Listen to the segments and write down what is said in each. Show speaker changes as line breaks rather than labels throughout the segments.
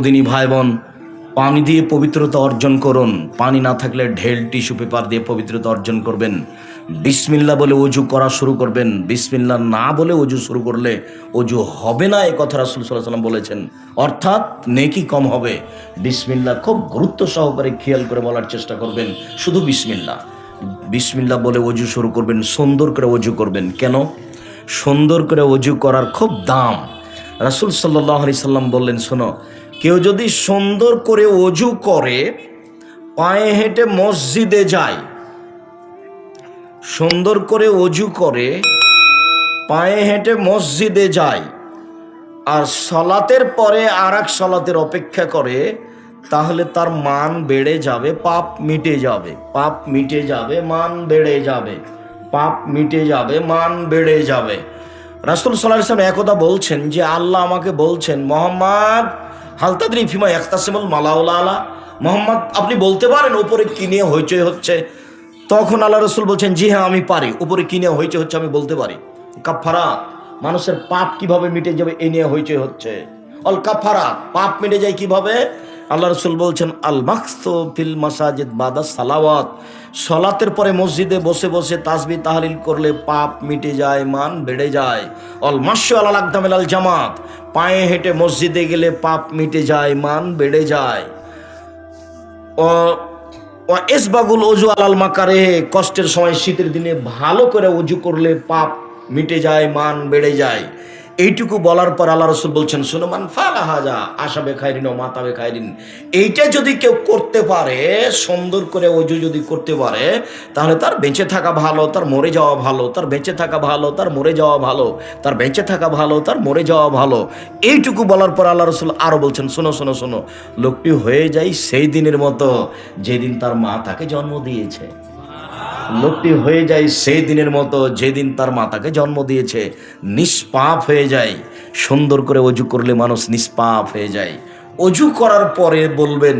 দিনী ভাই বোন পানি দিয়ে পবিত্রতা অর্জন করুন। পানি না থাকলে ঢেল, টিস্যু পেপার দিয়ে পবিত্রতা অর্জন করবেন। বিসমিল্লা বলে অজু করা শুরু করবেন। বিসমিল্লা না বলে অজু শুরু করলে অজু হবে না, এই কথা রাসুল সাল্লাহ সাল্লাম বলেছেন। অর্থাৎ নেকি কম হবে। বিসমিল্লা খুব গুরুত্ব সহকারে খেয়াল করে বলার চেষ্টা করবেন। শুধু বিসমিল্লা। বিসমিল্লা বলে অজু শুরু করবেন, সুন্দর করে অজু করবেন। কেন? সুন্দর করে অজু করার খুব দাম। রাসুল সাল্লাহ আলি সাল্লাম বললেন, শোনো কেউ যদি সুন্দর করে অজু করে, পায়ে হেঁটে মসজিদে যায়, সুন্দর করে অজু করে, পায়ে হেঁটে মসজিদে যায় আর সলাতের পরে আর এক সলাতের অপেক্ষা করে, তাহলে তার মান বেড়ে যাবে, পাপ মিটে যাবে, পাপ মিটে যাবে, মান বেড়ে যাবে, পাপ মিটে যাবে, মান বেড়ে যাবে। রাসুল সাল্লাহ ইসলাম একদা বলছেন যে, আল্লাহ আমাকে বলছেন, মোহাম্মদ হালতাদ্রি ফিমা একতাসিমুল মালাউলা আলা মোহাম্মদ, আপনি বলতে পারেন ওপরে কী নিয়ে হইচই হচ্ছে? তখন আল্লাহ রসুল বলছেন, জি হ্যাঁ আমি পারি। উপরে কী নিয়ে হইচই হচ্ছে, আমি বলতে পারি। কাফারা মানুষের পাপ কীভাবে মিটে যাবে, এ নিয়ে হইচই হচ্ছে। অল কাফারা পাপ মিটে যায় কীভাবে? আল্লাহ রসুল বলছেন আল ফিল মাসাজিদ বাদা সালাওয়াত। সলাতের পরে মসজিদে বসে বসে তাসবি তাহলিল করলে পাপ মিটে যায়, মান বেড়ে যায়। অল মাস্য আল আকদামেল আল জামাত। পায়ে হেঁটে মসজিদে গেলে পাপ মিটে যায়, মান বেড়ে যায়। ও এসবাগুল অজু আলাল মাকারে, কষ্টের সময় শীতের দিনে ভালো করে অজু করলে পাপ মিটে যায়, মান বেড়ে যায়। এইটুকু বলার পর আল্লাহ রসুল বলছেন সুনমান ফালা হাজা আশাবে খাইরিন ও মাতাবে খাইরিন এইটা যদি কেউ করতে পারে, সুন্দর করে অজু যদি করতে পারে, তাহলে তার বেঁচে থাকা ভালো, তার মরে যাওয়া ভালো, তার বেঁচে থাকা ভালো, তার মরে যাওয়া ভালো, তার বেঁচে থাকা ভালো, তার মরে যাওয়া ভালো। এইটুকু বলার পর আল্লাহ রসুল আরও বলছেন, শোনো শোনো শোনো, লোকটি হয়ে যায় সেই দিনের মতো, যেদিন তার মা তাকে জন্ম দিয়েছে। লোকটি হয়ে যায় সেই দিনের মতো, যেদিন তার মাতাকে জন্ম দিয়েছে, নিষ্পাপ হয়ে যায়। সুন্দর করে অজু করলে মানুষ নিষ্পাপ হয়ে যায়। অজু করার পরে বলবেন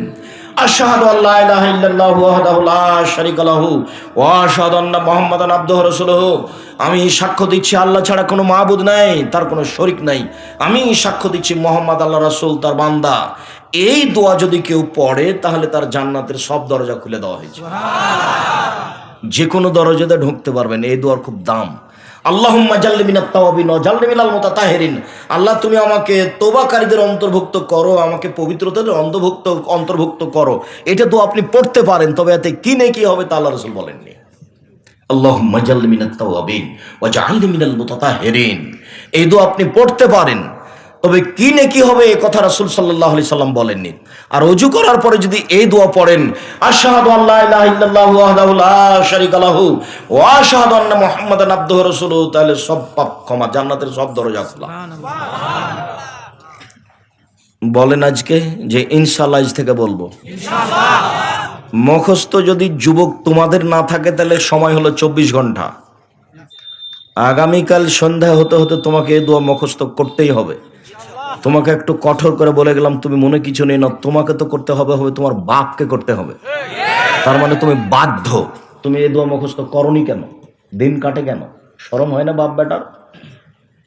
আমি সাক্ষ্য দিচ্ছি, আল্লাহ ছাড়া কোনো মাহবুদ নাই, তার কোনো শরিক নাই। আমি সাক্ষ্য দিচ্ছি, মোহাম্মদ আল্লাহ রাসূল তার বান্দা। এই দোয়া যদি কেউ পড়ে, তাহলে তার জান্নাতের সব দরজা খুলে দেওয়া হয়েছে। যে কোনো দরজাতে ঢুকতে পারবেন, এই দোয়ার খুব দাম। আল্লাহ মিনাল আল্লাহ, তুমি আমাকে তোবাকারীদের অন্তর্ভুক্ত করো, আমাকে পবিত্রতাদের অন্তর্ভুক্ত অন্তর্ভুক্ত করো। এটা তো আপনি পড়তে পারেন, তবে এতে কি নেকি হবে তা আল্লাহ রসুল বলেননি। আল্লাহ এই দোয়া আপনি পড়তে পারেন। তবে কি নেকি হবে এ কথা রাসূল সাল্লাল্লাহু আলাইহি সাল্লাম বলেননি। আর অজু করার পরে যদি এই দোয়া পড়েন আশহাদু আশহাদু আন্না আবদুহু তাহলে সব পাপ ক্ষমা জান্নাতের সব দরজা খোলা। বলেন আজকে যে ইনশাআল্লাহ আজ থেকে বলব। মুখস্থ যদি যুবক তোমাদের না থাকে তাহলে সময় হলো চব্বিশ ঘণ্টা। আগামীকাল সন্ধ্যা হতে হতে তোমাকে এই দোয়া মুখস্থ করতেই হবে। তোমাকে একটু কঠোর করে বলে গেলাম, তুমি মনে কিছু নেই না, তোমাকে তো করতে হবে হবে তোমার বাপকে করতে হবে। তার মানে তুমি বাধ্য। তুমি এই দোয়া মুখস্থ করনি কেন? দিন কাটে কেন? শরম হয় না বাপ বেটার?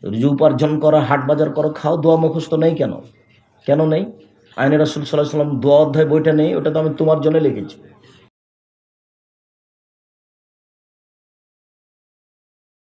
রুজু উপার্জন করো, হাট বাজার করো, খাও, দোয়া মুখস্থ নেই কেন? কেন নেই? আইনের রাসুল সাল্লাহ সাল্লাম দোয়া অধ্যায় বইটা নেই, ওটা তো আমি তোমার জন্য লিখেছি।